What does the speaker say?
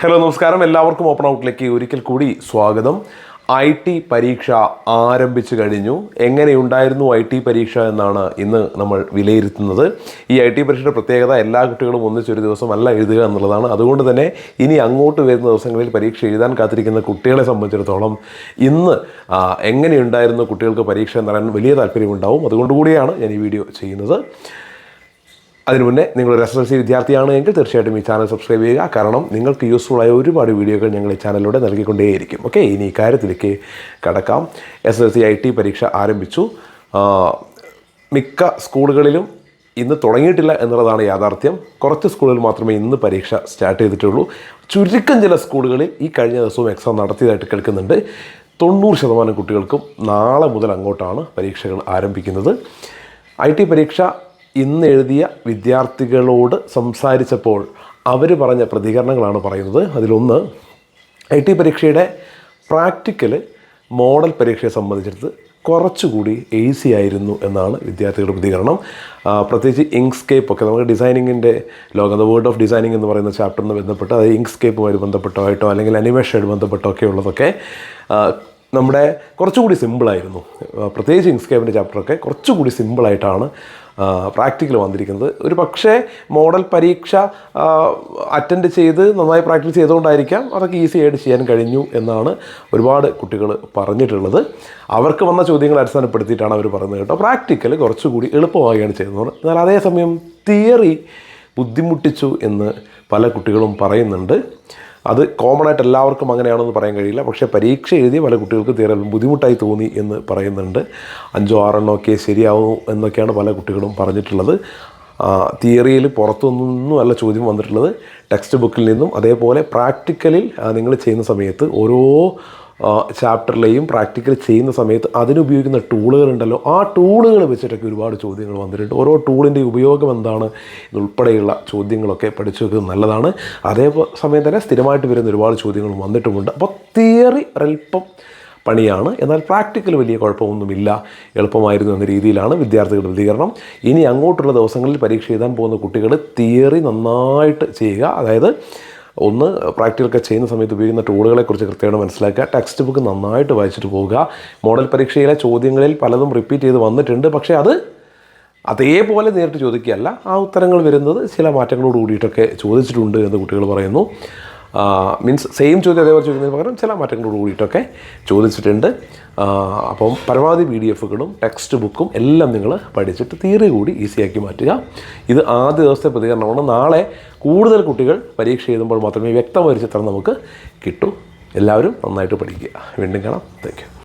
Hello നമസ്കാരം. എല്ലാവർക്കും open ഔട്ടിലേക്ക് ഒരിക്കൽ കൂടി സ്വാഗതം. ഐ ടി പരീക്ഷ ആരംഭിച്ചു കഴിഞ്ഞു. എങ്ങനെയുണ്ടായിരുന്നു ഐ ടി പരീക്ഷ എന്നാണ് ഇന്ന് നമ്മൾ വിലയിരുത്തുന്നത്. ഈ ഐ ടി പരീക്ഷയുടെ പ്രത്യേകത എല്ലാ കുട്ടികളും ഒന്നിച്ചൊരു ദിവസം അല്ല എഴുതുക എന്നുള്ളതാണ്. അതുകൊണ്ട് തന്നെ ഇനി അങ്ങോട്ട് വരുന്ന ദിവസങ്ങളിൽ പരീക്ഷ എഴുതാൻ കാത്തിരിക്കുന്ന കുട്ടികളെ സംബന്ധിച്ചിടത്തോളം ഇന്ന് എങ്ങനെയുണ്ടായിരുന്നു കുട്ടികൾക്ക് പരീക്ഷ എന്ന് പറയാൻ വലിയ താല്പര്യമുണ്ടാവും. അതുകൊണ്ട് കൂടിയാണ് ഞാൻ ഈ വീഡിയോ ചെയ്യുന്നത്. അതിനു മുന്നേ നിങ്ങൾ എസ് എസ് എൽ സി വിദ്യാർത്ഥിയാണ് എങ്കിൽ തീർച്ചയായിട്ടും ഈ ചാനൽ സബ്സ്ക്രൈബ് ചെയ്യുക. കാരണം നിങ്ങൾക്ക് യൂസ്ഫുൾ ആയ ഒരുപാട് വീഡിയോകൾ ഞങ്ങൾ ഈ ചാനലിലൂടെ നൽകിക്കൊണ്ടേയിരിക്കും. ഓക്കെ ഇനി ഈ കാര്യത്തിലേക്ക് കടക്കാം. S L C I T പരീക്ഷ ആരംഭിച്ചു. മിക്ക സ്കൂളുകളിലും ഇന്ന് തുടങ്ങിയിട്ടില്ല എന്നുള്ളതാണ് യാഥാർത്ഥ്യം. കുറച്ച് സ്കൂളുകളിൽ മാത്രമേ ഇന്ന് പരീക്ഷ സ്റ്റാർട്ട് ചെയ്തിട്ടുള്ളൂ. ചുരുക്കം ചില സ്കൂളുകളിൽ ഈ കഴിഞ്ഞ ദിവസവും എക്സാം നടത്തിയതായിട്ട് കേൾക്കുന്നുണ്ട്. തൊണ്ണൂറ് ശതമാനം കുട്ടികൾക്കും നാളെ മുതൽ അങ്ങോട്ടാണ് പരീക്ഷകൾ ആരംഭിക്കുന്നത്. ഐ ടി പരീക്ഷ ഇന്ന് എഴുതിയ വിദ്യാർത്ഥികളോട് സംസാരിച്ചപ്പോൾ അവർ പറഞ്ഞ പ്രതികരണങ്ങളാണ് പറയുന്നത്. അതിലൊന്ന് ഐ ടി പരീക്ഷയുടെ പ്രാക്ടിക്കൽ മോഡൽ പരീക്ഷയെ സംബന്ധിച്ചിടത്ത് കുറച്ചുകൂടി ഈസി ആയിരുന്നു എന്നാണ് വിദ്യാർത്ഥികളുടെ പ്രതികരണം. പ്രത്യേകിച്ച് ഇങ്ക്സ്കേപ്പ് ഒക്കെ നമുക്ക് ഡിസൈനിങ്ങിന്റെ ലോകം ദ വേർഡ് ഓഫ് ഡിസൈനിങ് എന്ന് പറയുന്ന ചാപ്റ്ററിന് ബന്ധപ്പെട്ട് അത് ഇങ്ക്സ്കേപ്പുമായി ബന്ധപ്പെട്ടോ ആയിട്ടോ അല്ലെങ്കിൽ അനിമേഷനുമായിട്ട് ബന്ധപ്പെട്ടോ ഒക്കെ ഉള്ളതൊക്കെ നമ്മുടെ കുറച്ചുകൂടി സിമ്പിളായിരുന്നു. പ്രത്യേകിച്ച് ഇൻസ്കേപ്പിന്റെ ചാപ്റ്ററൊക്കെ കുറച്ചുകൂടി സിമ്പിളായിട്ടാണ് പ്രാക്ടിക്കൽ വന്നിരിക്കുന്നത്. ഒരു പക്ഷേ മോഡൽ പരീക്ഷ അറ്റൻഡ് ചെയ്ത് നന്നായി പ്രാക്ടീസ് ചെയ്തുകൊണ്ടായിരിക്കാം അതൊക്കെ ഈസി ആയിട്ട് ചെയ്യാൻ കഴിഞ്ഞു എന്നാണ് ഒരുപാട് കുട്ടികൾ പറഞ്ഞിട്ടുള്ളത്. അവർക്ക് വന്ന ചോദ്യങ്ങൾ അടിസ്ഥാനപ്പെടുത്തിയിട്ടാണ് അവർ പറയുന്നത് കേട്ടോ. പ്രാക്ടിക്കൽ കുറച്ചുകൂടി എളുപ്പമാവുകയാണ് ചെയ്യുന്നത്. എന്നാൽ അതേസമയം തിയറി ബുദ്ധിമുട്ടിച്ചു എന്ന് പല കുട്ടികളും പറയുന്നുണ്ട്. അത് കോമൺ ആയിട്ട് എല്ലാവർക്കും അങ്ങനെയാണെന്ന് പറയാൻ കഴിയില്ല. പക്ഷേ പരീക്ഷ എഴുതിയ പല കുട്ടികൾക്ക് തീരെ ബുദ്ധിമുട്ടായി തോന്നി എന്ന് പറയുന്നുണ്ട്. അഞ്ചോ ആറെണ്ണോ ഒക്കെ ശരിയാവും എന്നൊക്കെയാണ് പല കുട്ടികളും പറഞ്ഞിട്ടുള്ളത്. തിയറിയിൽ പുറത്തുനിന്നും അല്ല ചോദ്യം വന്നിട്ടുള്ളത്. ടെക്സ്റ്റ് ബുക്കിൽ നിന്നും അതേപോലെ പ്രാക്ടിക്കലിൽ നിങ്ങൾ ചെയ്യുന്ന സമയത്ത് ഓരോ ചാപ്റ്ററിലെയും പ്രാക്ടിക്കൽ ചെയ്യുന്ന സമയത്ത് അതിനുപയോഗിക്കുന്ന ടൂളുകളുണ്ടല്ലോ ആ ടൂളുകൾ വെച്ചിട്ടൊക്കെ ഒരുപാട് ചോദ്യങ്ങൾ വന്നിട്ടുണ്ട്. ഓരോ ടൂളിന്റെ ഉപയോഗം എന്താണ് ഇതുൾപ്പെടെയുള്ള ചോദ്യങ്ങളൊക്കെ പഠിച്ചു വെക്കുന്നത് നല്ലതാണ്. അതേ സമയം തന്നെ സ്ഥിരമായിട്ട് വരുന്ന ഒരുപാട് ചോദ്യങ്ങൾ വന്നിട്ടുമുണ്ട്. അപ്പോൾ തിയറി ഒരൽപ്പം പണിയാണ്. എന്നാൽ പ്രാക്ടിക്കൽ വലിയ കുഴപ്പമൊന്നുമില്ല. എളുപ്പമായിരുന്നു എന്ന രീതിയിലാണ് വിദ്യാർത്ഥികളുടെ പ്രതികരണം. ഇനി അങ്ങോട്ടുള്ള ദിവസങ്ങളിൽ പരീക്ഷ എഴുതാൻ പോകുന്ന കുട്ടികൾ തിയറി നന്നായിട്ട് ചെയ്യുക. അതായത് ഒന്ന് പ്രാക്ടിക്കലൊക്കെ ചെയ്യുന്ന സമയത്ത് ഉപയോഗിക്കുന്ന ടൂളുകളെക്കുറിച്ച് കൃത്യമായിട്ട് മനസ്സിലാക്കുക. ടെക്സ്റ്റ് ബുക്ക് നന്നായിട്ട് വായിച്ചിട്ട് പോവുക. മോഡൽ പരീക്ഷയിലെ ചോദ്യങ്ങളിൽ പലതും റിപ്പീറ്റ് ചെയ്ത് വന്നിട്ടുണ്ട്. പക്ഷേ അത് അതേപോലെ നേരിട്ട് ചോദിക്കുകയല്ല. ആ ഉത്തരങ്ങൾ വരുന്നത് ചില മാറ്റങ്ങളോട് കൂടിയിട്ടൊക്കെ ചോദിച്ചിട്ടുണ്ട് എന്ന് കുട്ടികൾ പറയുന്നു. മീൻസ് സെയിം ചോദ്യം അതേപോലെ ചോദിക്കുന്നതിന് പകരം ചില മാറ്റങ്ങളോട് കൂടിയിട്ടൊക്കെ ചോദിച്ചിട്ടുണ്ട്. അപ്പം പരമാവധി പി ഡി എഫുകളും ടെക്സ്റ്റ് ബുക്കും എല്ലാം നിങ്ങൾ പഠിച്ചിട്ട് തിയറി കൂടി ഈസിയാക്കി മാറ്റുക. ഇത് ആദ്യ ദിവസത്തെ പ്രതികരണമാണ്. നാളെ കൂടുതൽ കുട്ടികൾ പരീക്ഷ എഴുതുമ്പോൾ മാത്രമേ വ്യക്തമായ ഒരു ചിത്രം നമുക്ക് കിട്ടൂ. എല്ലാവരും നന്നായിട്ട് പഠിക്കുക. വീണ്ടും കാണാം. താങ്ക്